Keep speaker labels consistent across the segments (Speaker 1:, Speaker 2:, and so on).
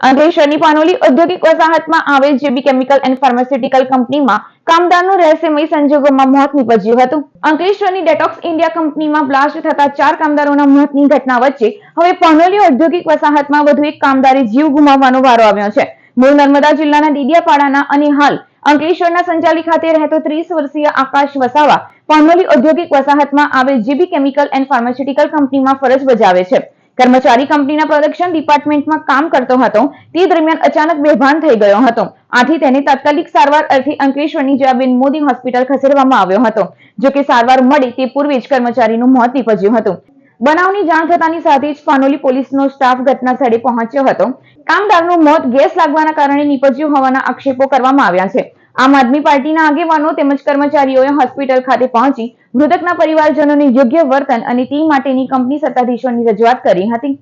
Speaker 1: અંકલેશ્વરની પાનોલી ઔદ્યોગિક વસાહતમાં આવેલ જેબી chemical and pharmaceutical કંપનીમાં કામદારનું રહસ્યમય સંજોગોમાં મોત નીપજ્યું હતું. અંકલેશ્વરની ડેટોક્સ ઇન્ડિયા કંપનીમાં બ્લાસ્ટ થતા ચાર કામદારોના મોતની ઘટના વચ્ચે હવે પાનોલી ઔદ્યોગિક વસાહતમાં વધુ એક કામદારે જીવ ગુમાવવાનો વારો આવ્યો છે. મૂળ નર્મદા જિલ્લાના ડીડિયાપાડાના અને હાલ અંકલેશ્વરના સંચાલી ખાતે રહેતો ત્રીસ વર્ષીય આકાશ વસાવા પાનોલી ઔદ્યોગિક વસાહતમાં આવેલ જીબી કેમિકલ એન્ડ ફાર્માસ્યુટિકલ કંપનીમાં ફરજ બજાવે છે. કર્મચારી કંપનીના પ્રોડક્શન ડિપાર્ટમેન્ટમાં કામ કરતો હતો. તે દરમિયાન અચાનક બેભાન થઈ ગયો હતો. આથી તેને તાત્કાલિક સારવાર અર્થે અંકલેશ્વરની જયાબેન મોદી હોસ્પિટલ ખસેડવામાં આવ્યો હતો. જો કે સારવાર મળી તે પૂર્વે જ કર્મચારીનું મોત નીપજ્યું હતું. બનાવની જાણ થતાની સાથે જ પાનોલી પોલીસનો સ્ટાફ ઘટના સ્થળે પહોંચ્યો હતો. કામદારનું મોત ગેસ લાગવાના કારણે નીપજ્યું હોવાના આક્ષેપો કરવામાં આવ્યા છે. આમ આદમી પાર્ટીના આગેવાનો તેમજ કર્મચારીઓએ હોસ્પિટલ ખાતે પહોંચી મૃતકના પરિવારજનોને યોગ્ય વર્તન અને તે માટેની કંપની સત્તાધીશોની રજૂઆત કરી હતી.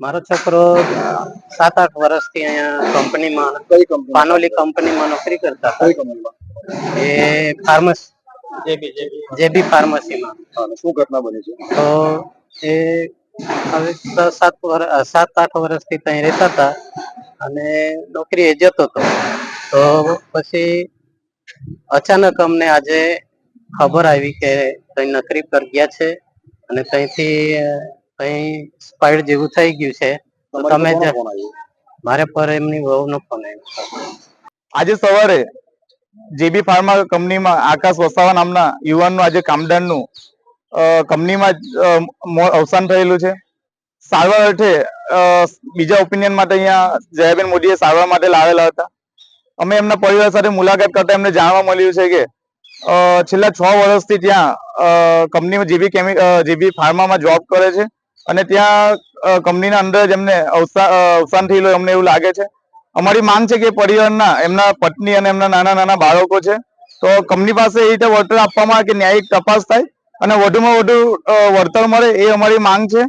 Speaker 2: મારો છોકરો સાત આઠ વર્ષથી અહીંયા કંપનીમાં
Speaker 3: કઈ કંપની?
Speaker 2: પાનોલી કંપનીમાં નોકરી કરતા
Speaker 3: કઈ કંપનીમાં?
Speaker 2: એ ફાર્મસ જેબી ફાર્મસીમાં.
Speaker 3: શું ઘટના બની છે?
Speaker 2: તો એ હવે સાત વર્ષ સાત આઠ વર્ષથી ત્યાં રહેતા હતા અને નોકરીએ જતો હતો. તો પછી અચાનક અમને આજે ખબર આવી કે કઈ નકરી પર ગયા છે અને ત્યાંથી કઈ સ્પાઈડ જેવું થઈ ગયું છે. તમે? મારે પર એમની વહુનો ફોન આવ્યો
Speaker 4: આજે સવારે જેબી ફાર્મા કંપનીમાં આકાશ વસાવા નામના યુવાનનું આજે કામદારનું અ, કંપનીમાં અવસાન થયેલું છે. સારવાર અર્થે બીજા ઓપિનિયન માટે અહીંયા જયાબેન મોદીએ સારવાર માટે લાવેલા હતા. અમે એમના પરિવાર સાથે મુલાકાત કરતા એમને જાણવા મળ્યું છે કે છેલ્લા છ વર્ષથી ત્યાં કંપનીમાં જેબી કેમિ જેબી ફાર્મામાં જોબ કરે છે અને ત્યાં કંપનીના અંદર જ એમને અવસા- અવસાન થયેલું અમને એવું લાગે છે. અમારી માંગ છે કે પરિવારના એમના પત્ની અને એમના નાના નાના બાળકો છે. તો કંપની પાસે એ રીતે વળતર આપવામાં આવે કે ન્યાયિક તપાસ થાય અને વધુમાં વધુ વળતર મળે એ અમારી માંગ છે.